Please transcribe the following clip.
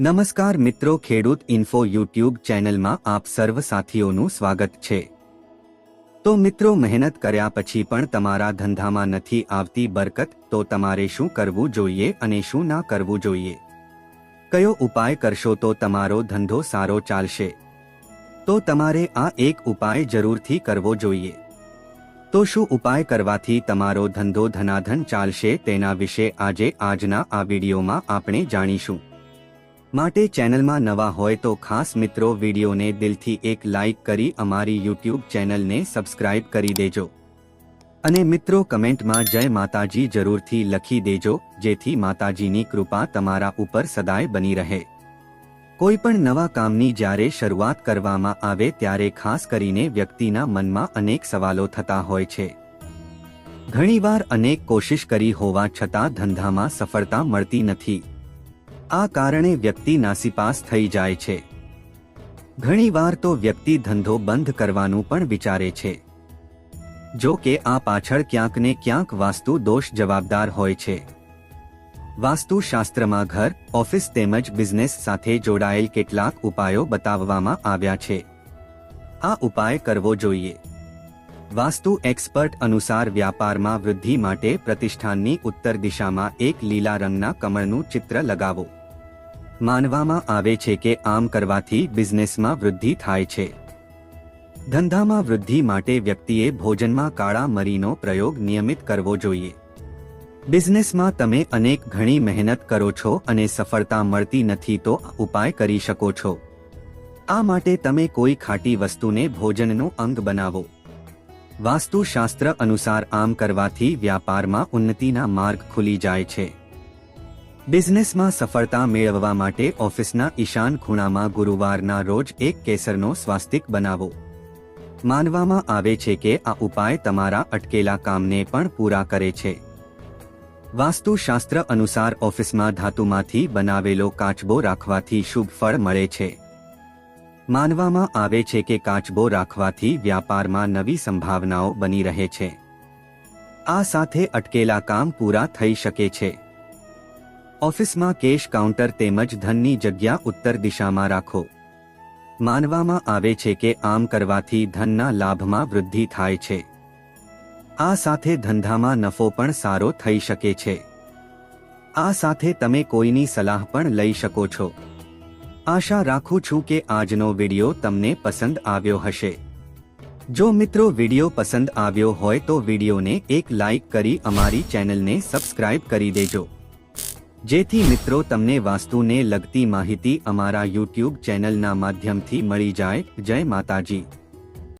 નમસ્કાર મિત્રો, ખેડૂત ઇન્ફો યુટ્યુબ ચેનલમાં આપ સર્વ સાથીઓનું સ્વાગત છે. તો મિત્રો, મહેનત કર્યા પછી પણ તમારા ધંધામાં નથી આવતી બરકત, તો તમારે શું કરવું જોઈએ અને શું ના કરવું જોઈએ? કયો ઉપાય કરશો તો તમારો ધંધો સારો ચાલશે? તો તમારે આ એક ઉપાય જરૂરથી કરવો જોઈએ. તો શું ઉપાય કરવાથી તમારો ધંધો ધનાધન ચાલશે તેના વિશે આજે આજના આ વિડીયોમાં આપણે જાણીશું. માટે ચેનલમાં નવા હોય તો ખાસ મિત્રો વિડીયોને દિલથી એક લાઇક કરી અમારી યુટ્યુબ ચેનલને સબસ્ક્રાઇબ કરી દેજો. અને મિત્રો કમેન્ટમાં જય માતાજી જરૂરથી લખી દેજો, જેથી માતાજીની કૃપા તમારા ઉપર સદાય બની રહે. કોઈ પણ નવા કામની જ્યારે શરૂઆત કરવામાં આવે ત્યારે ખાસ કરીને વ્યક્તિના મનમાં અનેક સવાલો થતા હોય છે. ઘણીવાર અનેક કોશિશ કરી હોવા છતાં ધંધામાં સફળતા મળતી નથી. આ કારણે વ્યક્તિ નાસીપાસ થઈ જાય છે. ઘણીવાર તો વ્યક્તિ ધંધો બંધ કરવાનું પણ વિચારે છે. જો કે આ પાછળ ક્યાંક ને ક્યાંક વાસ્તુ દોષ જવાબદાર હોય છે. વાસ્તુશાસ્ત્રમાં ઘર, ઓફિસ તેમજ બિઝનેસ સાથે જોડાયેલ કેટલાક ઉપાયો બતાવવામાં આવ્યા છે. આ ઉપાય કરવો જોઈએ. વાસ્તુ એક્સપર્ટ અનુસાર વ્યાપારમાં વૃદ્ધિ માટે પ્રતિષ્ઠાનની ઉત્તર દિશામાં એક લીલા રંગના કમળનું ચિત્ર લગાવો. માનવામાં આવે છે કે આમ કરવાથી બિઝનેસમાં વૃદ્ધિ થાય છે. ધંધામાં વૃદ્ધિ માટે વ્યક્તિએ ભોજનમાં કાળા મરીનો પ્રયોગ નિયમિત કરવો જોઈએ. બિઝનેસમાં તમે અનેક ઘણી મહેનત કરો છો અને સફળતા મળતી નથી તો ઉપાય કરી શકો છો. આ માટે તમે કોઈ ખાટી વસ્તુને ભોજનનું અંગ બનાવો. વાસ્તુશાસ્ત્ર અનુસાર આમ કરવાથી વ્યાપારમાં ઉન્નતિના માર્ગ ખુલી જાય છે. બિઝનેસમાં સફળતા મેળવવા માટે ઓફિસના ઈશાન ખૂણામાં ગુરુવારના રોજ એક કેસરનો સ્વાસ્તિક બનાવો. માનવામાં આવે છે કે આ ઉપાય તમારા અટકેલા કામને પણ પૂરા કરે છે. વાસ્તુશાસ્ત્ર અનુસાર ઓફિસમાં ધાતુમાંથી બનાવેલો કાચબો રાખવાથી શુભ ફળ મળે છે. માનવામાં આવે છે કે કાચબો રાખવાથી વ્યાપારમાં નવી સંભાવનાઓ બની રહે છે. આ સાથે અટકેલા કામ પૂરા થઈ શકે છે. ઓફિસમાં કેશ કાઉન્ટર તેમજ ધનની જગ્યા ઉત્તર દિશામાં રાખો. માનવામાં આવે છે કે આમ કરવાથી ધનના લાભમાં વૃદ્ધિ થાય છે. આ સાથે ધંધામાં નફો પણ સારો થઈ શકે છે. આ સાથે તમે કોઈની સલાહ પણ લઈ શકો છો. આશા રાખું છું કે આજનો વિડિયો તમને પસંદ આવ્યો હશે. જો મિત્રો વિડિયો પસંદ આવ્યો હોય તો વિડિયોને એક લાઇક કરી અમારી ચેનલને સબસ્ક્રાઇબ કરી દેજો. જેથી મિત્રો તમને વાસ્તુને લગતી માહિતી અમારા યુટ્યુબ ચેનલના માધ્યમથી મળી જાય. જય માતાજી.